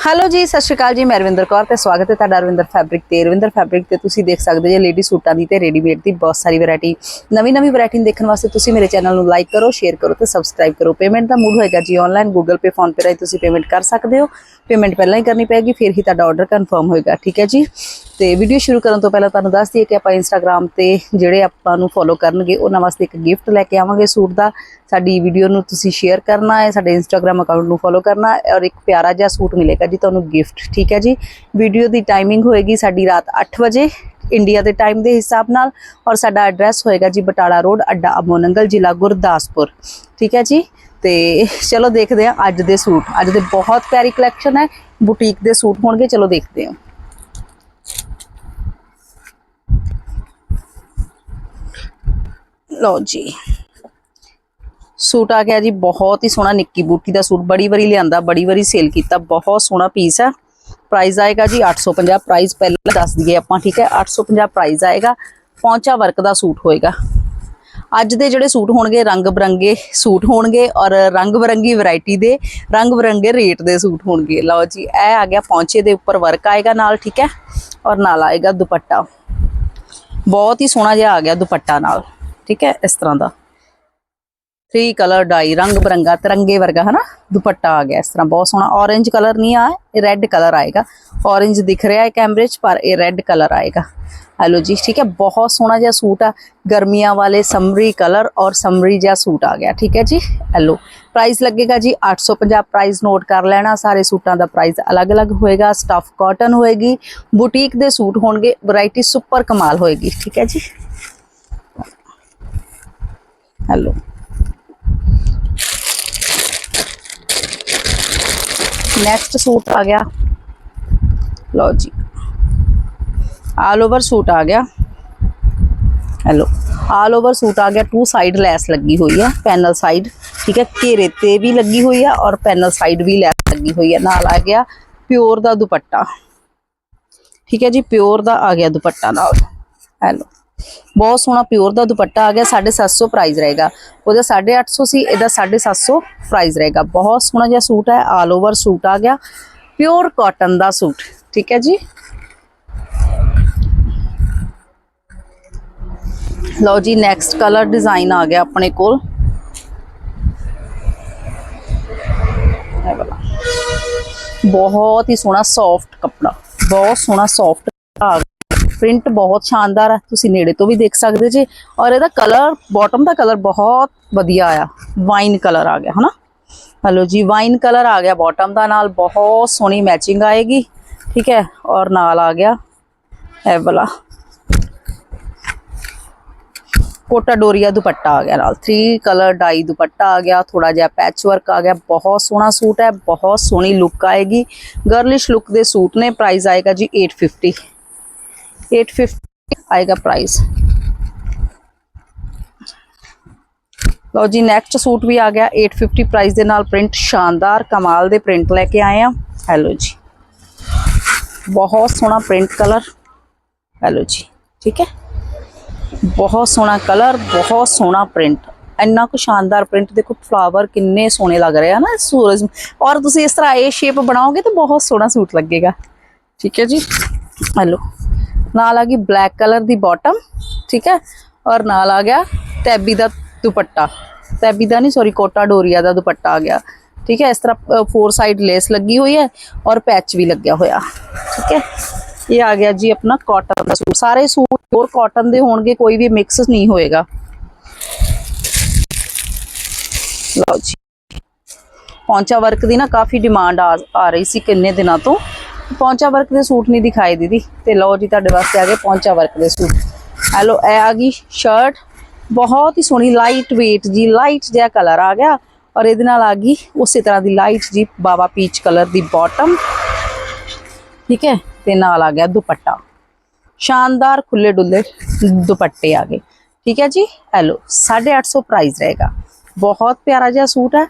Hello ਜੀ, ਸਤਿ ਸ਼੍ਰੀ ਅਕਾਲ ਜੀ, ਮੈਂ ਰਵਿੰਦਰ ਕੌਰ ਤੇ ਸਵਾਗਤ ਹੈ ਤੁਹਾਡਾ ਰਵਿੰਦਰ ਫੈਬਰਿਕ ਤੇ। ਰਵਿੰਦਰ ਫੈਬਰਿਕ ਤੇ ਤੁਸੀਂ ਦੇਖ ਸਕਦੇ ਜੇ ਲੇਡੀ ਸੂਟਾਂ ਦੀ ਤੇ ਰੈਡੀਮੇਡ ਦੀ ਬਹੁਤ ਸਾਰੀ ਵੈਰਾਈਟੀ ਨਵੀਂ ਨਵੀਂ ਵੈਰਾਈਟੀ ਦੇਖਣ ਵਾਸਤੇ ਤੁਸੀਂ ਮੇਰੇ ਚੈਨਲ ਨੂੰ ਲਾਈਕ ਕਰੋ ਸ਼ੇਅਰ ਕਰੋ ਤੇ ਸਬਸਕ੍ਰਾਈਬ ਕਰੋ। ਪੇਮੈਂਟ ਦਾ ਮੂਡ ਹੋਏਗਾ ਜੀ online Google Pay PhonePe ਰਾਹੀਂ ਤੁਸੀਂ ਪੇਮੈਂਟ ਕਰ ਸਕਦੇ ਹੋ। ਪੇਮੈਂਟ ਪਹਿਲਾਂ ਹੀ ਕਰਨੀ ਪੈਗੀ ਫਿਰ ਹੀ ਤੁਹਾਡਾ ਆਰਡਰ ਕਨਫਰਮ ਹੋਏਗਾ, ਠੀਕ ਹੈ ਜੀ? ਤੇ ਵੀਡੀਓ ਸ਼ੁਰੂ ਕਰਨ ਤੋਂ ਪਹਿਲਾਂ ਤੁਹਾਨੂੰ ਦੱਸ ਦਈਏ ਕਿ ਆਪਾਂ ਇੰਸਟਾਗ੍ਰam ਤੇ ਜਿਹੜੇ ਆਪਾਂ ਨੂੰ ਫੋਲੋ ਕਰਨਗੇ, ਉਹਨਾਂ ਵਾਸਤੇ ਇੱਕ ਗਿਫਟ ਲੈ ਕੇ ਆਵਾਂਗੇ ਸੂਟ ਦਾ। ਸਾਡੀ ਵੀਡੀਓ ਨੂੰ ਤੁਸੀਂ ਸ਼ੇਅਰ ਕਰਨਾ ਹੈ, ਸਾਡੇ ਇੰਸਟਾਗ੍ਰam ਅਕਾਊਂਟ ਨੂੰ ਫੋਲੋ ਕਰਨਾ ਔਰ ਇੱਕ ਪਿਆਰਾ ਜਿਹਾ ਸੂਟ ਮਿਲੇਗਾ ਜੀ ਤੁਹਾਨੂੰ ਗਿਫਟ ਠੀਕ ਹੈ ਜੀ? ਵੀਡੀਓ ਦੀ ਟਾਈਮਿੰਗ ਹੋਏਗੀ ਸਾਡੀ ਰਾਤ 8 ਵਜੇ ਇੰਡੀਆ ਦੇ ਟਾਈਮ ਦੇ ਹਿਸਾਬ ਨਾਲ ਔਰ ਸਾਡਾ ਐਡਰੈਸ ਹੋਏਗਾ ਜੀ ਬਟਾਲਾ ਰੋਡ, ਅੱਡਾ ਅਮੋਨੰਗਲ ਜ਼ਿਲ੍ਹਾ ਗੁਰਦਾਸਪੁਰ, ਠੀਕ ਹੈ ਜੀ? ਤੇ ਚਲੋ ਦੇਖਦੇ ਹਾਂ ਅੱਜ ਦੇ ਸੂਟ, ਅੱਜ ਦੇ ਬਹੁਤ ਪਿਆਰੀ ਕਲੈਕਸ਼ਨ ਹੈ ਬੁਟੀਕ ਦੇ ਸੂਟ ਹੋਣਗੇ, ਚਲੋ ਦੇਖਦੇ ਹਾਂ। ਲਓ ਜੀ। ਸੂਟ ਆ ਗਿਆ ਜੀ, ਬਹੁਤ ਹੀ ਸੋਹਣਾ ਨਿੱਕੀ ਬੂਟੀ ਦਾ ਸੂਟ। ਬੜੀ ਵਾਰੀ ਲਿਆਂਦਾ, ਬੜੀ ਵਾਰੀ ਸੇਲ ਕੀਤਾ, ਬਹੁਤ ਸੋਹਣਾ ਪੀਸ ਹੈ। ਪ੍ਰਾਈਸ ਆਏਗਾ ਜੀ 850 ਪ੍ਰਾਈਸ ਪਹਿਲਾਂ ਦੱਸ ਦਈਏ ਆਪਾਂ, ਠੀਕ ਹੈ? 850 ਪ੍ਰਾਈਸ ਆਏਗਾ, ਪੌਂਚਾ ਵਰਕ ਦਾ ਸੂਟ ਹੋਏਗਾ। ਅੱਜ ਦੇ ਜਿਹੜੇ ਸੂਟ ਹੋਣਗੇ, ਰੰਗ ਬਰੰਗੇ ਸੂਟ ਹੋਣਗੇ ਔਰ ਰੰਗ ਬਰੰਗੀ ਵੈਰਾਈਟੀ ਦੇ, ਰੰਗ ਬਰੰਗੇ ਰੇਟ ਦੇ ਸੂਟ ਹੋਣਗੇ। ਲਓ ਜੀ, ਇਹ ਆ ਗਿਆ ਪੌਂਚੇ ਦੇ ਉੱਪਰ ਵਰਕ ਆਏਗਾ ਨਾਲ, ਠੀਕ ਹੈ? ਔਰ ਨਾਲ ਆਏਗਾ ਦੁਪੱਟਾ। ਬਹੁਤ ਹੀ ਸੋਹਣਾ ਜਿਹਾ ਆ ਗਿਆ ਦੁਪੱਟਾ ਨਾਲ। ਠੀਕ ਹੈ, ਇਸ ਤਰ੍ਹਾਂ ਦਾ। ਥ੍ਰੀ ਕਲਰ ਡਾਈ ਰੰਗ ਬਰੰਗਾ, ਤਿਰੰਗੇ ਵਰਗਾ, ਹਨਾ? ਦੁਪੱਟਾ ਆ ਗਿਆ ਇਸ ਤਰ੍ਹਾਂ, ਬਹੁਤ ਸੋਹਣਾ। Orange ਕਲਰ ਨਹੀਂ ਆ, ਇਹ ਰੈੱਡ ਕਲਰ ਆਏਗਾ। Orange ਦਿਖ ਰਿਹਾ ਹੈ ਕੈਮਰੇ 'ਚ ਪਰ ਇਹ ਰੈੱਡ ਕਲਰ ਆਏਗਾ। ਹੈਲੋ ਜੀ, ਠੀਕ ਹੈ, ਬਹੁਤ ਸੋਹਣਾ ਜਿਹਾ ਸੂਟ ਆ। ਗਰਮੀਆਂ ਵਾਲੇ ਸਮਰੀ ਕਲਰ ਔਰ ਸਮਰੀ ਜਿਹਾ ਸੂਟ ਆ ਗਿਆ, ਠੀਕ ਹੈ ਜੀ? ਹੈਲੋ ਪ੍ਰਾਈਸ ਲੱਗੇਗਾ ਜੀ 850 ਪ੍ਰਾਈਸ ਨੋਟ ਕਰ ਲੈਣਾ। ਸਾਰੇ ਸੂਟਾਂ ਦਾ ਪ੍ਰਾਈਸ ਅਲੱਗ-ਅਲੱਗ ਹੋਏਗਾ ਸਟਫ ਕਾਟਨ ਹੋਏਗੀ ਬੁਟੀਕ ਦੇ ਸੂਟ ਹੋਣਗੇ ਵੈਰਾਈਟੀ ਸੁਪਰ ਕਮਾਲ ਹੋਏਗੀ, ਠੀਕ ਹੈ ਜੀ? हेलो नेक्स्ट सूट आ गया। लो जी। ऑल ओवर सूट आ गया। हेलो ऑल ओवर सूट आ गया। टू साइड लैस लगी हुई है। पैनल साइड ठीक है? घेरे ते भी लगी हुई है और पैनल साइड भी लैस लगी हुई है। नाल आ गया प्योर का दुपट्टा। ठीक है जी? प्योर का आ गया दुपट्टा नाल। हेलो ਬਹੁਤ ਸੋਹਣਾ ਪਿਓਰ ਦਾ ਦੁਪੱਟਾ ਆ ਗਿਆ 750 ਪ੍ਰਾਈਸ ਰਹੇਗਾ। ਉਹਦਾ 850 ਸੀ ਇਹਦਾ 750 ਪ੍ਰਾਈਸ ਰਹੇਗਾ। ਬਹੁਤ ਸੋਹਣਾ ਜਿਹਾ ਸੂਟ ਹੈ ਆਲ ਓਵਰ ਸੂਟ ਆ ਗਿਆ। ਪਿਓਰ ਕਾਟਨ ਦਾ ਸੂਟ, ਠੀਕ ਹੈ ਜੀ? ਲਓ ਜੀ ਨੈਕਸਟ ਕਲਰ ਡਿਜ਼ਾਈਨ ਆ ਗਿਆ ਆਪਣੇ ਕੋਲ। ਬਹੁਤ ਹੀ ਸੋਹਣਾ ਸੌਫਟ ਕੱਪੜਾ, ਬਹੁਤ ਸੋਹਣਾ ਸੌਫਟ ਆ ਪ੍ਰਿੰਟ ਬਹੁਤ ਸ਼ਾਨਦਾਰ ਹੈ ਤੁਸੀਂ ਨੇੜੇ ਤੋਂ ਵੀ ਦੇਖ ਸਕਦੇ ਜੀ ਔਰ ਇਹਦਾ ਕਲਰ ਬਾਟਮ ਦਾ ਕਲਰ ਬਹੁਤ ਵਧੀਆ ਆ ਵਾਈਨ ਕਲਰ ਆ ਗਿਆ ਹਨਾ ਹਲੋ ਜੀ ਵਾਈਨ ਕਲਰ ਆ ਗਿਆ ਬਾਟਮ ਦਾ ਨਾਲ ਬਹੁਤ ਸੋਹਣੀ ਮੈਚਿੰਗ ਆਏਗੀ ਠੀਕ ਹੈ ਔਰ ਨਾਲ ਆ ਗਿਆ ਇਹ ਵਾਲਾ ਕੋਟਾ ਡੋਰੀਆ ਦੁਪੱਟਾ ਆ ਗਿਆ ਨਾਲ 3 ਕਲਰ ਡਾਈ ਦੁਪੱਟਾ ਆ ਗਿਆ ਥੋੜਾ ਜਿਹਾ ਪੈਚ ਵਰਕ ਆ ਗਿਆ ਬਹੁਤ ਸੋਹਣਾ ਸੂਟ ਹੈ ਬਹੁਤ ਸੋਹਣੀ ਲੁੱਕ ਆਏਗੀ ਗਰਲਿਸ਼ ਲੁੱਕ ਦੇ ਸੂਟ ਨੇ ਪ੍ਰਾਈਸ ਆਏਗਾ ਜੀ 850 850 ਆਏਗਾ ਪ੍ਰਾਈਸ ਲਓ ਜੀ ਨੈਕਸਟ ਸੂਟ ਵੀ ਆ ਗਿਆ 850 ਪ੍ਰਾਈਸ ਦੇ ਨਾਲ ਪ੍ਰਿੰਟ ਸ਼ਾਨਦਾਰ ਕਮਾਲ ਦੇ ਪ੍ਰਿੰਟ ਲੈ ਕੇ ਆਏ ਆ ਹੈਲੋ ਜੀ ਬਹੁਤ ਸੋਹਣਾ ਪ੍ਰਿੰਟ ਕਲਰ ਹੈਲੋ ਜੀ ਠੀਕ ਹੈ ਬਹੁਤ ਸੋਹਣਾ ਕਲਰ ਬਹੁਤ ਸੋਹਣਾ ਪ੍ਰਿੰਟ ਇੰਨਾ ਕੁ ਸ਼ਾਨਦਾਰ ਪ੍ਰਿੰਟ ਦੇਖੋ ਫਲਾਵਰ ਕਿੰਨੇ ਸੋਹਣੇ ਲੱਗ ਰਹੇ ਆ ਨਾ ਸੂਰਜ ਔਰ ਤੁਸੀਂ ਇਸ ਤਰ੍ਹਾਂ ਇਹ ਸ਼ੇਪ ਬਣਾਓਗੇ ਤਾਂ ਬਹੁਤ ਸੋਹਣਾ ਸੂਟ ਲੱਗੇਗਾ ਠੀਕ ਹੈ ਜੀ ਹੈਲੋ ਨਾਲ ਆ ਗਈ ਬਲੈਕ ਕਲਰ ਦੀ ਬਾਟਮ ਠੀਕ ਹੈ? ਔਰ ਨਾਲ ਆ ਗਿਆ ਟੈਬੀ ਦਾ ਦੁਪੱਟਾ। ਟੈਬੀ ਦਾ ਨਹੀਂ ਸੌਰੀ ਕੋਟਾ ਡੋਰੀਆ ਦਾ ਦੁਪੱਟਾ ਆ ਗਿਆ। ਠੀਕ ਹੈ? ਇਸ ਤਰ੍ਹਾਂ ਫੋਰ ਸਾਈਡ ਲੇਸ ਲੱਗੀ ਹੋਈ ਹੈ ਔਰ ਪੈਚ ਵੀ ਲੱਗਿਆ ਹੋਇਆ। ਠੀਕ ਹੈ? ਇਹ ਆ ਗਿਆ ਜੀ ਆਪਣਾ ਕਾਟਨ ਦਾ ਸੂਟ। ਸਾਰੇ ਸੂਟ ਹੋਰ ਕਾਟਨ ਦੇ ਹੋਣਗੇ, ਕੋਈ ਵੀ ਮਿਕਸ ਨਹੀਂ ਹੋਏਗਾ। ਲਓ ਜੀ। ਪੌਂਚਾ ਵਰਕ ਦੀ ਨਾ ਕਾਫੀ ਡਿਮਾਂਡ ਆ ਰਹੀ ਸੀ ਕਿੰਨੇ ਦਿਨਾਂ ਤੋਂ। ਪੌਂਚਾ ਵਰਕ ਦੇ ਸੂਟ ਨਹੀਂ ਦਿਖਾਏ ਦੀਦੀ। ਤੇ ਲਓ ਜੀ, ਤੁਹਾਡੇ ਵਾਸਤੇ ਆ ਗਏ ਪੌਂਚਾ ਵਰਕ ਦੇ ਸੂਟ। ਹੈਲੋ, ਇਹ ਆ ਗਈ ਸ਼ਰਟ ਬਹੁਤ ਹੀ ਸੋਹਣੀ ਲਾਈਟ weight ਜੀ ਲਾਈਟ ਜਿਹਾ ਕਲਰ ਆ ਗਿਆ। ਔਰ ਇਹਦੇ ਨਾਲ ਆ ਗਈ ਉਸੇ ਤਰ੍ਹਾਂ ਦੀ ਲਾਈਟ ਜੀ ਬਾਬਾ ਪੀਚ ਕਲਰ ਦੀ ਬਾਟਮ ਠੀਕ ਹੈ? ਤੇ ਨਾਲ ਆ ਗਿਆ ਦੁਪੱਟਾ। ਸ਼ਾਨਦਾਰ ਖੁੱਲੇ ਡੁੱਲੇ ਦੁਪੱਟੇ ਆ ਗਏ। ਠੀਕ ਹੈ ਜੀ? ਹੈਲੋ 850 ਪ੍ਰਾਈਸ ਰਹੇਗਾ। ਬਹੁਤ ਪਿਆਰਾ ਜਿਹਾ ਸੂਟ ਹੈ।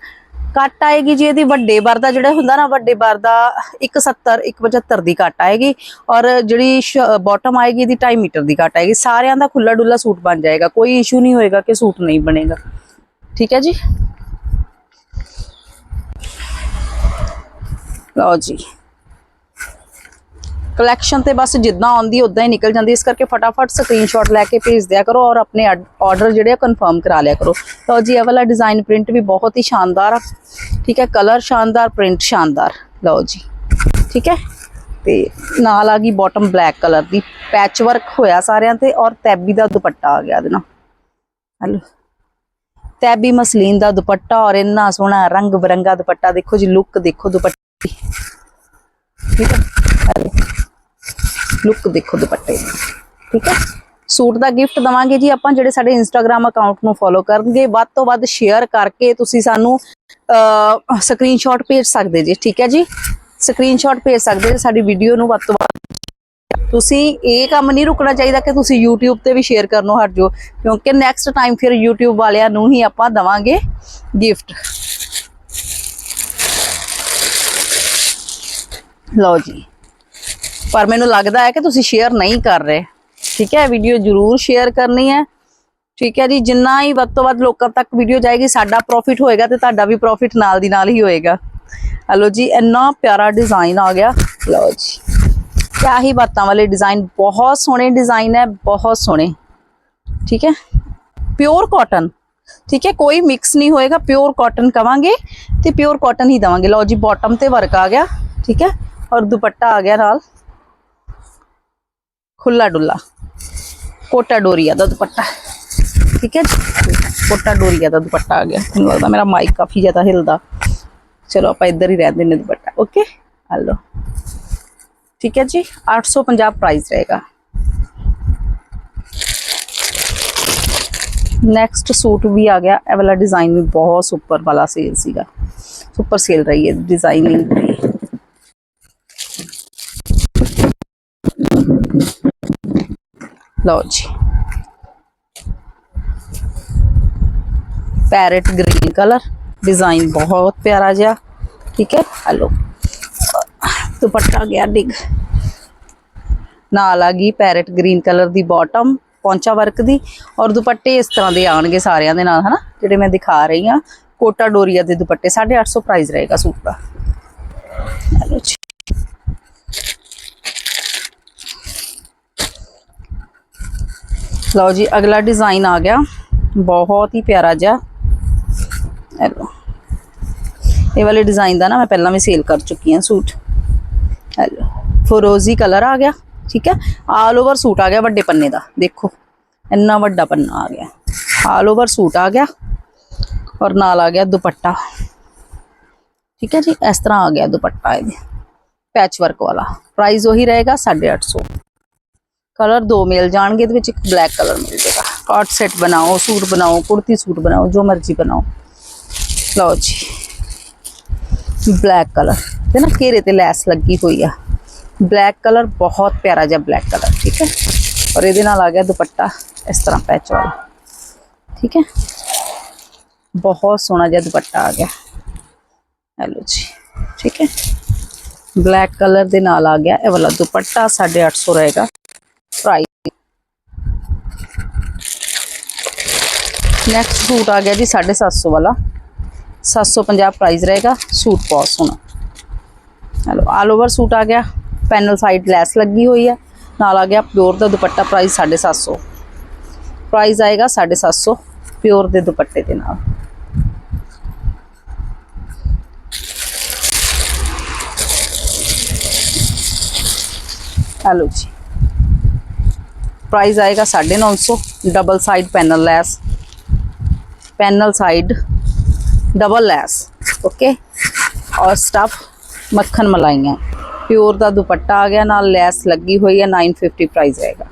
ਕੱਟ ਆਏਗੀ ਜੀ, ਇਹਦੀ ਵੱਡੇ ਬਰ ਦਾ ਜਿਹੜਾ ਹੁੰਦਾ ਨਾ, ਵੱਡੇ ਬਰ ਦਾ 170 175 ਦੀ ਕੱਟ ਆਏਗੀ ਔਰ ਜਿਹੜੀ ਬਾਟਮ ਆਏਗੀ, ਇਹਦੀ 2.5 ਮੀਟਰ ਦੀ ਕੱਟ ਆਏਗੀ। ਸਾਰਿਆਂ ਦਾ ਖੁੱਲਾ ਡੁੱਲਾ ਸੂਟ ਬਣ ਜਾਏਗਾ, ਕੋਈ ਇਸ਼ੂ ਨਹੀਂ ਹੋਏਗਾ ਕਿ ਸੂਟ ਨਹੀਂ ਬਣੇਗਾ। ਠੀਕ ਹੈ ਜੀ? ਲਓ ਜੀ। ਕਲੈਕਸ਼ਨ ਤੇ ਬਸ ਜਿੱਦਾਂ ਆਉਂਦੀ ਉਦਾਂ ਹੀ ਨਿਕਲ ਜਾਂਦੀ ਇਸ ਕਰਕੇ ਫਟਾਫਟ ਸਕਰੀਨਸ਼ਾਟ ਲੈ ਕੇ ਭੇਜ ਦਿਆ ਕਰੋ ਔਰ ਆਪਣੇ ਆਰਡਰ ਜਿਹੜੇ ਆ ਕਨਫਰਮ ਕਰਾ ਲਿਆ ਕਰੋ ਲਓ ਜੀ ਇਹ ਵਾਲਾ ਡਿਜ਼ਾਈਨ ਪ੍ਰਿੰਟ ਵੀ ਬਹੁਤ ਹੀ ਸ਼ਾਨਦਾਰ ਆ ਠੀਕ ਹੈ ਕਲਰ ਸ਼ਾਨਦਾਰ ਪ੍ਰਿੰਟ ਸ਼ਾਨਦਾਰ ਲਓ ਜੀ ਠੀਕ ਹੈ ਤੇ ਨਾਲ ਆ ਗਈ ਬਾਟਮ ਬਲੈਕ ਕਲਰ ਦੀ ਪੈਚ ਵਰਕ ਹੋਇਆ ਸਾਰਿਆਂ ਤੇ ਔਰ ਤੈਬੀ ਦਾ ਦੁਪੱਟਾ ਆ ਗਿਆ ਇਹਦੇ ਨਾਲ ਹਲੋ ਤੈਬੀ ਮਸਲੀਨ ਦਾ ਦੁਪੱਟਾ ਔਰ ਇੰਨਾ ਸੋਹਣਾ ਰੰਗ ਬਰੰਗਾ ਦੁਪੱਟਾ ਦੇਖੋ ਜੀ ਲੁੱਕ ਦੇਖੋ ਦੁਪੱਟੇ ਦੀ। ਠੀਕ ਹੈ ਲੁੱਕ ਦੇਖੋ ਦੁਪੱਟੇ ਦੀ, ਠੀਕ ਹੈ? ਸੂਟ ਦਾ ਗਿਫਟ ਦਵਾਂਗੇ ਜੀ ਆਪਾਂ, ਜਿਹੜੇ ਸਾਡੇ ਇੰਸਟਾਗ੍ਰam ਅਕਾਊਂਟ ਨੂੰ ਫੋਲੋ ਕਰਨਗੇ। ਵੱਧ ਤੋਂ ਵੱਧ ਸ਼ੇਅਰ ਕਰਕੇ ਤੁਸੀਂ ਸਾਨੂੰ ਸਕਰੀਨਸ਼ਾਟ ਭੇਜ ਸਕਦੇ ਜੀ, ਠੀਕ ਹੈ ਜੀ? ਸਕਰੀਨਸ਼ਾਟ ਭੇਜ ਸਕਦੇ ਜੀ ਸਾਡੀ ਵੀਡੀਓ ਨੂੰ ਵੱਧ ਤੋਂ ਵੱਧ। ਤੁਸੀਂ ਇਹ ਕੰਮ ਨਹੀਂ ਰੁਕਣਾ ਚਾਹੀਦਾ ਕਿ ਤੁਸੀਂ YouTube ਤੇ ਵੀ ਸ਼ੇਅਰ ਕਰਨੋਂ ਹਟ ਜਾਓ, ਕਿਉਂਕਿ ਨੈਕਸਟ ਟਾਈਮ ਫਿਰ YouTube ਵਾਲਿਆਂ ਨੂੰ ਹੀ ਆਪਾਂ ਦਵਾਂਗੇ ਗਿਫਟ ਲਓ ਜੀ। ਪਰ ਮੈਨੂੰ ਲੱਗਦਾ ਹੈ ਕਿ ਤੁਸੀਂ ਸ਼ੇਅਰ ਨਹੀਂ ਕਰ ਰਹੇ। ਠੀਕ ਹੈ ਵੀਡੀਓ ਜਰੂਰ ਸ਼ੇਅਰ ਕਰਨੀ ਹੈ। ਠੀਕ ਹੈ ਜੀ, ਜਿੰਨਾ ਹੀ ਵੱਧ ਤੋਂ ਵੱਧ ਲੋਕਾਂ ਤੱਕ ਵੀਡੀਓ ਜਾਏਗੀ, ਸਾਡਾ ਪ੍ਰੋਫਿਟ ਹੋਏਗਾ ਤੇ ਤੁਹਾਡਾ ਵੀ ਪ੍ਰੋਫਿਟ ਨਾਲ ਦੀ ਨਾਲ ਹੀ ਹੋਏਗਾ। ਹਲੋ ਜੀ, ਇੰਨਾ ਪਿਆਰਾ ਡਿਜ਼ਾਈਨ ਆ ਗਿਆ। ਲਓ ਜੀ, ਕਿਆ ਹੀ ਬਾਤਾਂ ਵਾਲੇ ਡਿਜ਼ਾਈਨ ਬਹੁਤ ਸੋਹਣੇ ਡਿਜ਼ਾਈਨ ਹੈ, ਬਹੁਤ ਸੋਹਣੇ। ਠੀਕ ਹੈ ਪਿਓਰ ਕਾਟਨ ਠੀਕ ਹੈ, ਕੋਈ ਮਿਕਸ ਨਹੀਂ ਹੋਏਗਾ ਪਿਓਰ ਕਾਟਨ ਕਵਾਂਗੇ ਤੇ ਪਿਓਰ ਕਾਟਨ ਹੀ ਦਵਾਂਗੇ। ਲਓ ਜੀ ਬਾਟਮ ਤੇ ਵਰਕ ਆ ਗਿਆ। ਠੀਕ ਹੈ, ਔਰ ਦੁਪੱਟਾ ਆ ਗਿਆ ਨਾਲ। खुला डुला कोटा डोरिया का दुपट्टा। ठीक है? कोटा डोरिया का दुपट्टा आ गया। मैं लगता मेरा माइक काफ़ी ज़्यादा हिलता चलो, आप इधर ही रह देने दुपट्टा ओके हेलो ठीक है जी? 850 प्राइस रहेगा। नेक्स्ट सूट भी आ गया। ए वाला डिज़ाइन भी बहुत सुपर वाला सेल सीगा। सुपर सेल रही है डिज़ाइनिंग ਲਓ ਜੀ। ਪੈਰਟ ਗ੍ਰੀਨ ਕਲਰ ਡਿਜ਼ਾਈਨ ਬਹੁਤ ਪਿਆਰਾ ਜਿਹਾ। ਠੀਕ ਹੈ? ਹਲੋ ਦੁਪੱਟਾ ਗਿਆ ਡਿਗ। ਨਾਲ ਆ ਗਈ ਪੈਰਟ ਗ੍ਰੀਨ ਕਲਰ ਦੀ ਬਾਟਮ ਪੌਂਚਾ ਵਰਕ ਦੀ। ਔਰ ਦੁਪੱਟੇ ਇਸ ਤਰ੍ਹਾਂ ਦੇ ਆਣਗੇ ਸਾਰਿਆਂ ਦੇ ਨਾਲ, ਹਨਾ? ਜਿਹੜੇ ਮੈਂ ਦਿਖਾ ਰਹੀ ਹਾਂ। ਕੋਟਾ ਡੋਰੀਆ ਦੇ ਦੁਪੱਟੇ 850 ਪ੍ਰਾਈਸ ਰਹੇਗਾ ਸੂਟ ਦਾ। ਹਲੋ ਜੀ। ਲਓ ਜੀ, ਅਗਲਾ ਡਿਜ਼ਾਈਨ ਆ ਗਿਆ। ਬਹੁਤ ਹੀ ਪਿਆਰਾ ਜਿਹਾ। ਇਹ ਇਹ ਵਾਲੇ ਡਿਜ਼ਾਈਨ ਦਾ ਨਾ ਮੈਂ ਪਹਿਲਾਂ ਵੀ ਸੇਲ ਕਰ ਚੁੱਕੀ ਹਾਂ ਸੂਟ। ਹੈਲੋ ਫਰੋਜ਼ੀ ਕਲਰ ਆ ਗਿਆ, ਠੀਕ ਹੈ? ਆਲ ਓਵਰ ਸੂਟ ਆ ਗਿਆ ਵੱਡੇ ਪੰਨੇ ਦਾ, ਦੇਖੋ। ਇੰਨਾ ਵੱਡਾ ਪੰਨਾ ਆ ਗਿਆ। ਆਲ ਓਵਰ ਸੂਟ ਆ ਗਿਆ ਔਰ ਨਾਲ ਆ ਗਿਆ ਦੁਪੱਟਾ। ਠੀਕ ਹੈ ਜੀ? ਇਸ ਤਰ੍ਹਾਂ ਆ ਗਿਆ ਦੁਪੱਟਾ ਇਹਦੇ। ਪੈਚ ਵਰਕ ਵਾਲਾ। ਪ੍ਰਾਈਸ ਉਹੀ ਰਹੇਗਾ 850 ਕਲਰ ਦੋ ਮਿਲ ਜਾਣਗੇ ਇਹਦੇ ਵਿੱਚ ਇੱਕ ਬਲੈਕ ਕਲਰ ਮਿਲ ਜਾਏਗਾ ਕਾਟ ਸੈਟ ਬਣਾਓ ਸੂਟ ਬਣਾਓ ਕੁੜਤੀ ਸੂਟ ਬਣਾਓ ਜੋ ਮਰਜ਼ੀ ਬਣਾਓ ਲਓ ਜੀ ਬਲੈਕ ਕਲਰ ਤੇ ਨਾ ਘੇਰੇ ਤੇ ਲੈਸ ਲੱਗੀ ਹੋਈ ਆ ਬਲੈਕ ਕਲਰ ਬਹੁਤ ਪਿਆਰਾ ਜਿਹਾ ਬਲੈਕ ਕਲਰ ਠੀਕ ਹੈ ਔਰ ਇਹਦੇ ਨਾਲ ਆ ਗਿਆ ਦੁਪੱਟਾ ਇਸ ਤਰ੍ਹਾਂ ਪੈਚ ਵਾਲਾ ਠੀਕ ਹੈ ਬਹੁਤ ਸੋਹਣਾ ਜਿਹਾ ਦੁਪੱਟਾ ਆ ਗਿਆ ਹੈਲੋ ਜੀ ਠੀਕ ਹੈ ਬਲੈਕ ਕਲਰ ਦੇ ਨਾਲ ਆ ਗਿਆ ਇਹ ਵਾਲਾ ਦੁਪੱਟਾ 850 ਰਹੇਗਾ ਪ੍ਰਾਈਸ ਨੈਕਸਟ ਸੂਟ ਆ ਗਿਆ ਜੀ 750 ਵਾਲਾ 750 ਪ੍ਰਾਈਸ ਰਹੇਗਾ ਸੂਟ ਬਹੁਤ ਸੋਹਣਾ ਹਲੋ ਆਲ ਓਵਰ ਸੂਟ ਆ ਗਿਆ ਪੈਨਲ ਸਾਈਡ ਲੈਸ ਲੱਗੀ ਹੋਈ ਹੈ ਨਾਲ ਆ ਗਿਆ ਪਿਓਰ ਦਾ ਦੁਪੱਟਾ ਪ੍ਰਾਈਸ 750 ਪ੍ਰਾਈਸ ਆਏਗਾ 750 ਪਿਓਰ ਦੇ ਦੁਪੱਟੇ ਦੇ ਨਾਲ ਹਲੋ ਜੀ प्राइस आएगा साढ़े नौ सौ। Double side panel lace. Panel side double lace, okay? और स्टफ़ मक्खन मलाइया। प्योर का दुपट्टा आ गया ना लैस लगी हुई है, नाइन फिफ्टी प्राइज आएगा।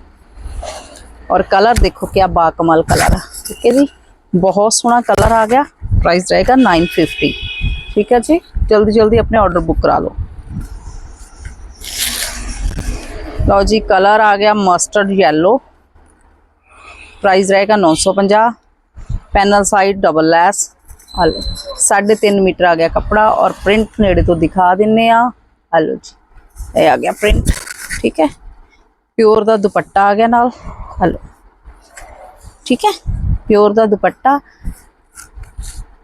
और कलर देखो क्या बाकमाल कलर है, ठीक है जी? बहुत सोहना कलर आ गया, प्राइस रहेगा नाइन फिफ्टी। ठीक है जी? जल्दी जल्दी अपने ऑर्डर बुक करा लो। ਲਓ ਜੀ ਕਲਰ ਆ ਗਿਆ ਮਸਟਰਡ ਯੈਲੋ ਪ੍ਰਾਈਸ ਰਹੇਗਾ 950 panel side double lace hello 3.5 metre ਆ ਗਿਆ ਕਪੜਾ ਔਰ ਪ੍ਰਿੰਟ ਨੇੜੇ ਤੋਂ ਦਿਖਾ ਦਿੰਨੇ ਆ ਹਲੋ ਜੀ ਇਹ ਆ ਗਿਆ ਪ੍ਰਿੰਟ ਠੀਕ ਹੈ ਪਿਓਰ ਦਾ ਦੁਪੱਟਾ ਆ ਗਿਆ ਨਾਲ ਹਲੋ ਠੀਕ ਹੈ ਪਿਓਰ ਦਾ ਦੁਪੱਟਾ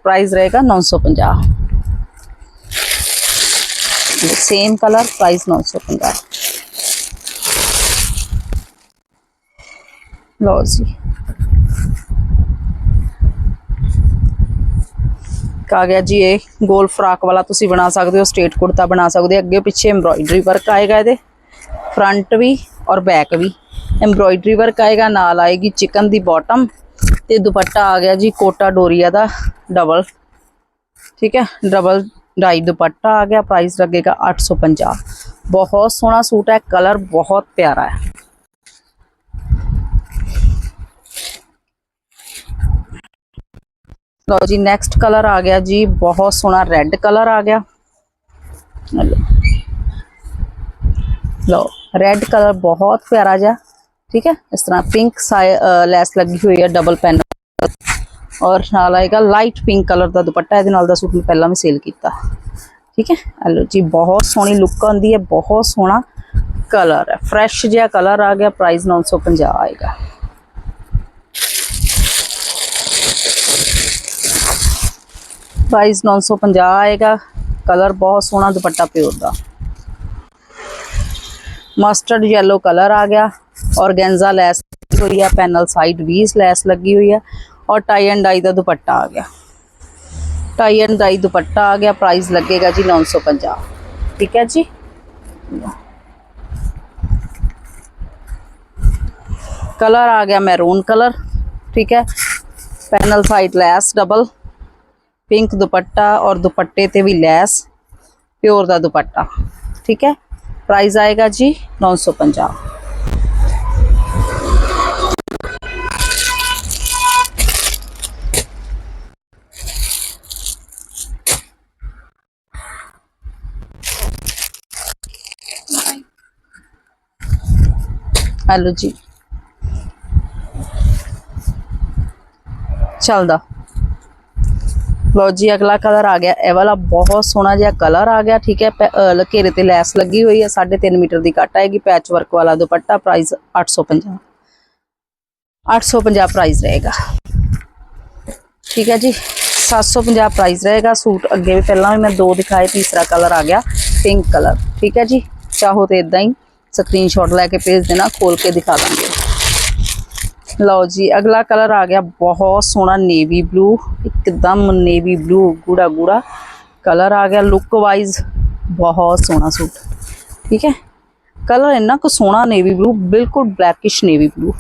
ਪ੍ਰਾਈਸ ਰਹੇਗਾ 950 ਸੇਮ ਕਲਰ ਪ੍ਰਾਈਸ 950 ਲਓ ਜੀ। ਆ ਗਿਆ ਜੀ ਇਹ ਗੋਲ ਫਰਾਕ ਵਾਲਾ, ਤੁਸੀਂ ਬਣਾ ਸਕਦੇ ਹੋ ਸਟ੍ਰੇਟ ਕੁੜਤਾ ਬਣਾ ਸਕਦੇ ਹੋ। ਅੱਗੇ ਪਿੱਛੇ ਐਮਬ੍ਰੋਇਡਰੀ ਵਰਕ ਆਏਗਾ ਇਹਦੇ। ਫਰੰਟ ਵੀ ਔਰ ਬੈਕ ਵੀ। ਐਮਬ੍ਰੋਇਡਰੀ ਵਰਕ ਆਏਗਾ, ਨਾਲ ਆਏਗੀ ਚਿਕਨ ਦੀ ਬਾਟਮ ਤੇ ਦੁਪੱਟਾ ਆ ਗਿਆ ਜੀ ਕੋਟਾ ਡੋਰੀਆ ਦਾ ਡਬਲ ਠੀਕ ਹੈ ਡਬਲ ਡਾਈ ਦੁਪੱਟਾ ਆ ਗਿਆ ਪ੍ਰਾਈਸ ਲੱਗੇਗਾ 850 ਬਹੁਤ ਸੋਹਣਾ ਸੂਟ ਹੈ ਕਲਰ ਬਹੁਤ ਪਿਆਰਾ ਹੈ। ਲਓ ਜੀ ਨੈਕਸਟ ਕਲਰ ਆ ਗਿਆ ਜੀ, ਬਹੁਤ ਸੋਹਣਾ ਰੈੱਡ ਕਲਰ ਆ ਗਿਆ। ਲਓ ਰੈੱਡ ਕਲਰ ਬਹੁਤ ਪਿਆਰਾ ਜਿਹਾ, ਠੀਕ ਹੈ? ਇਸ ਤਰ੍ਹਾਂ ਪਿੰਕ ਲੈਸ ਲੱਗੀ ਹੋਈ ਹੈ ਡਬਲ ਪੈਨਲ ਔਰ ਨਾਲ ਆਏਗਾ ਲਾਈਟ ਪਿੰਕ ਕਲਰ ਦਾ ਦੁਪੱਟਾ, ਇਹਦੇ ਨਾਲ ਦਾ ਸੂਟ ਮੈਂ ਪਹਿਲਾਂ ਵੀ ਸੇਲ ਕੀਤਾ। ਠੀਕ ਹੈ? ਆਹ ਜੀ, ਬਹੁਤ ਸੋਹਣੀ ਲੁੱਕ ਆਉਂਦੀ ਹੈ, ਬਹੁਤ ਸੋਹਣਾ ਕਲਰ ਹੈ। ਫਰੈਸ਼ ਜਿਹਾ ਕਲਰ ਆ ਗਿਆ ਪ੍ਰਾਈਸ 950 ਆਏਗਾ। ਪ੍ਰਾਈਸ 950 ਆਏਗਾ ਕਲਰ ਬਹੁਤ ਸੋਹਣਾ ਦੁਪੱਟਾ ਪਿਓਰ ਦਾ ਮਸਟਰਡ ਯੈਲੋ ਕਲਰ ਆ ਗਿਆ ਔਰਗੈਂਜ਼ਾ ਲੈਸ ਲੱਗੀ ਹੋਈ ਹੈ ਪੈਨਲ ਸਾਈਡ 20 ਲੈਸ ਲੱਗੀ ਹੋਈ ਹੈ ਔਰ ਟਾਈ ਐਂਡ ਡਾਈ ਦਾ ਦੁਪੱਟਾ ਆ ਗਿਆ ਟਾਈ ਐਂਡ ਡਾਈ ਦੁਪੱਟਾ ਆ ਗਿਆ ਪ੍ਰਾਈਸ ਲੱਗੇਗਾ ਜੀ 950 ਠੀਕ ਹੈ ਜੀ ਕਲਰ ਆ ਗਿਆ ਮੈਰੂਨ ਕਲਰ ਠੀਕ ਹੈ ਪੈਨਲ ਸਾਈਡ ਲੈਸ ਡਬਲ ਪਿੰਕ ਦੁਪੱਟਾ ਔਰ ਦੁਪੱਟੇ ਤੇ ਵੀ ਲੈਸ ਪਿਓਰ ਦਾ ਦੁਪੱਟਾ ਠੀਕ ਹੈ ਪ੍ਰਾਈਸ ਆਏਗਾ ਜੀ 950 ਹੈਲੋ ਜੀ ਚੱਲਦਾ ਲਓ ਜੀ ਅਗਲਾ ਕਲਰ ਆ ਗਿਆ ਇਹ ਵਾਲਾ ਬਹੁਤ ਸੋਹਣਾ ਜਿਹਾ ਕਲਰ ਆ ਗਿਆ ਠੀਕ ਹੈ ਪੈ- ਅਹ ਘੇਰੇ ਤੇ ਲੈਸ ਲੱਗੀ ਹੋਈ ਹੈ 3.5 ਮੀਟਰ ਦੀ ਕੱਟ ਆਏਗੀ ਪੈਚ ਵਰਕ ਵਾਲਾ ਦੁਪੱਟਾ ਪ੍ਰਾਈਸ 850 850 ਪ੍ਰਾਈਸ ਰਹੇਗਾ ਠੀਕ ਹੈ ਜੀ 750 ਪ੍ਰਾਈਸ ਰਹੇਗਾ ਸੂਟ ਅੱਗੇ ਵੀ ਪਹਿਲਾਂ ਵੀ ਮੈਂ ਦੋ ਦਿਖਾਏ ਤੀਸਰਾ ਕਲਰ ਆ ਗਿਆ ਪਿੰਕ ਕਲਰ ਠੀਕ ਹੈ ਜੀ ਚਾਹੋ ਤੇ ਇਦਾਂ ਹੀ ਸਕਰੀਨਸ਼ਾਟ ਲੈ ਕੇ ਭੇਜ ਦੇਣਾ ਖੋਲ ਕੇ ਦਿਖਾ ਦਾਂਗੇ ਲਓ ਜੀ ਅਗਲਾ ਕਲਰ ਆ ਗਿਆ ਬਹੁਤ ਸੋਹਣਾ ਨੇਵੀ ਬਲੂ ਇੱਕਦਮ ਨੇਵੀ ਬਲੂ ਗੂੜਾ ਗੂੜਾ ਕਲਰ ਆ ਗਿਆ ਲੁੱਕ ਵਾਈਜ਼ ਬਹੁਤ ਸੋਹਣਾ ਸੂਟ ਠੀਕ ਹੈ ਕਲਰ ਇੰਨਾ ਕੁ ਸੋਹਣਾ ਨੇਵੀ ਬਲੂ ਬਿਲਕੁਲ ਬਲੈਕਿਸ਼ ਨੇਵੀ ਬਲੂ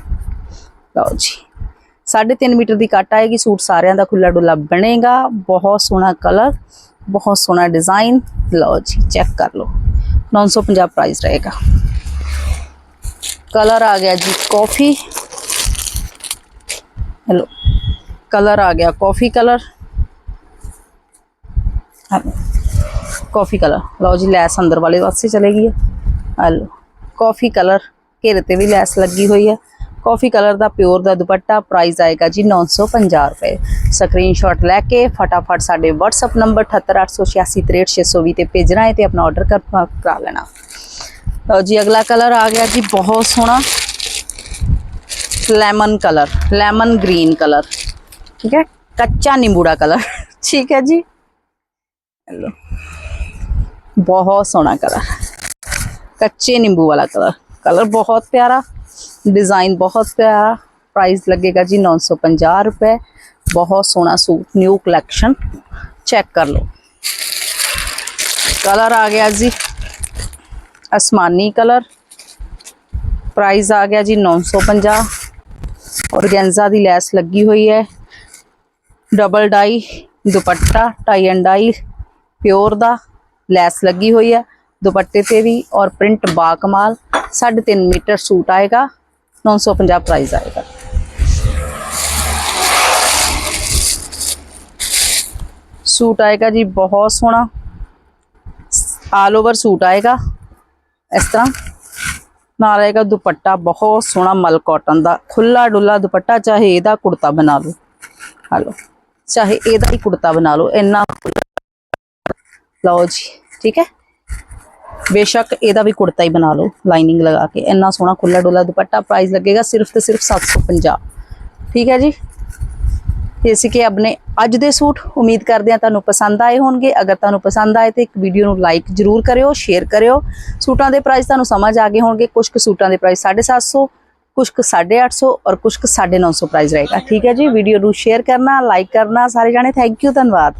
ਲਓ ਜੀ 3.5 ਮੀਟਰ ਦੀ ਕੱਟ ਆਏਗੀ ਸੂਟ ਸਾਰਿਆਂ ਦਾ ਖੁੱਲਾ ਡੁੱਲਾ ਬਣੇਗਾ ਬਹੁਤ ਸੋਹਣਾ ਕਲਰ ਬਹੁਤ ਸੋਹਣਾ ਡਿਜ਼ਾਈਨ ਲਓ ਜੀ ਚੈੱਕ ਕਰ ਲਓ 950 ਪ੍ਰਾਈਸ ਰਹੇਗਾ ਕਲਰ ਆ ਗਿਆ ਜੀ ਕਾਫੀ ਹੈਲੋ ਕਲਰ ਆ ਗਿਆ ਕਾਫੀ ਕਲਰ ਕਾਫੀ ਕਲਰ ਲਓ ਜੀ ਲੈਸ ਅੰਦਰ ਵਾਲੇ ਪਾਸੇ ਚਲੇਗੀ ਹੈਲੋ ਕਾਫੀ ਕਲਰ ਘੇਰੇ ਤੇ ਵੀ ਲੈਸ ਲੱਗੀ ਹੋਈ ਹੈ ਕਾਫੀ ਕਲਰ ਦਾ ਪਿਓਰ ਦਾ ਦੁਪੱਟਾ ਪ੍ਰਾਈਸ ਆਏਗਾ ਜੀ 950 ਰੁਪਏ ਸਕਰੀਨਸ਼ਾਟ ਲੈ ਕੇ ਫਟਾਫਟ ਸਾਡੇ WhatsApp ਨੰਬਰ 7886863620 ਤੇ ਭੇਜਣਾ ਹੈ ਤੇ ਆਪਣਾ ਆਰਡਰ ਕਰ ਕਰਾ ਲੈਣਾ ਲਓ ਜੀ ਅਗਲਾ ਕਲਰ ਆ ਗਿਆ ਜੀ ਬਹੁਤ ਸੋਹਣਾ lemon colour lemon green colour ठीक है? कच्चा निम्बूड़ा कलर ठीक है जी? हेलो। बहुत सोना कलर कच्चे नींबू वाला कलर कलर बहुत प्यारा. डिज़ाइन बहुत प्यारा. प्राइस लगेगा जी नौ सौ पंजा रुपये बहुत सोना सूट न्यू कलेक्शन चेक कर लो. कलर आ गया जी. आसमानी कलर प्राइस आ गया जी नौ सौ पंजा ਔਰ ਗੈਂਜਾ ਦੀ ਲੈਸ ਲੱਗੀ ਹੋਈ ਹੈ। Double dye, dupatta, tie and dye, pure the lace ਲੱਗੀ ਹੋਈ ਹੈ। ਦੁਪੱਟੇ ਤੇ ਵੀ ਔਰ ਪ੍ਰਿੰਟ ਬਾ ਕਮਾਲ 3.5 ਮੀਟਰ ਸੂਟ ਆਏਗਾ 950 ਪ੍ਰਾਈਸ ਆਏਗਾ। ਸੂਟ ਆਏਗਾ ਜੀ, ਬਹੁਤ ਸੋਹਣਾ। ਆਲ ਓਵਰ ਸੂਟ ਆਏਗਾ। ਇਸ ਤਰ੍ਹਾਂ ਨਾਲ ਆਏਗਾ ਦੁਪੱਟਾ, ਬਹੁਤ ਸੋਹਣਾ ਮਲ ਕਾਟਨ ਦਾ। ਖੁੱਲਾ ਡੁੱਲਾ ਦੁਪੱਟਾ, ਚਾਹੇ ਇਹਦਾ ਕੁੜਤਾ ਬਣਾ ਲਓ। ਹਾਲੋ, ਚਾਹੇ ਇਹਦਾ ਹੀ ਕੁੜਤਾ ਬਣਾ ਲਓ, ਇੰਨਾ ਲਓ ਜੀ, ਠੀਕ ਹੈ? ਬੇਸ਼ੱਕ ਇਹਦਾ ਵੀ ਕੁੜਤਾ ਹੀ ਬਣਾ ਲਓ ਲਾਈਨਿੰਗ ਲਗਾ ਕੇ। ਇੰਨਾ ਸੋਹਣਾ ਖੁੱਲਾ ਡੁੱਲਾ ਦੁਪੱਟਾ ਪ੍ਰਾਈਸ ਲੱਗੇਗਾ ਸਿਰਫ ਤੇ ਸਿਰਫ 750 ਠੀਕ ਹੈ ਜੀ? ਇਹ ਸੀ ਕਿ ਆਪਣੇ ਅੱਜ ਦੇ ਸੂਟ ਉਮੀਦ ਕਰਦੇ ਹਾਂ ਤੁਹਾਨੂੰ ਪਸੰਦ ਆਏ ਹੋਣਗੇ। ਅਗਰ ਤੁਹਾਨੂੰ ਪਸੰਦ ਆਏ ਤੇ ਇੱਕ ਵੀਡੀਓ ਨੂੰ ਲਾਈਕ ਜਰੂਰ ਕਰਿਓ ਸ਼ੇਅਰ ਕਰਿਓ। ਸੂਟਾਂ ਦੇ ਪ੍ਰਾਈਸ ਤੁਹਾਨੂੰ ਸਮਝ ਆ ਗਏ ਹੋਣਗੇ। ਕੁਝ ਕੁ ਸੂਟਾਂ ਦੇ ਪ੍ਰਾਈਸ 750 ਕੁਛ ਕੁ 850 ਔਰ ਕੁਛ ਕੁ 950 ਪ੍ਰਾਈਸ ਰਹੇਗਾ। ਠੀਕ ਹੈ ਜੀ, ਵੀਡੀਓ ਨੂੰ ਸ਼ੇਅਰ ਕਰਨਾ ਲਾਈਕ ਕਰਨਾ। ਸਾਰੇ ਜਾਣੇ ਥੈਂਕ ਯੂ ਧੰਨਵਾਦ।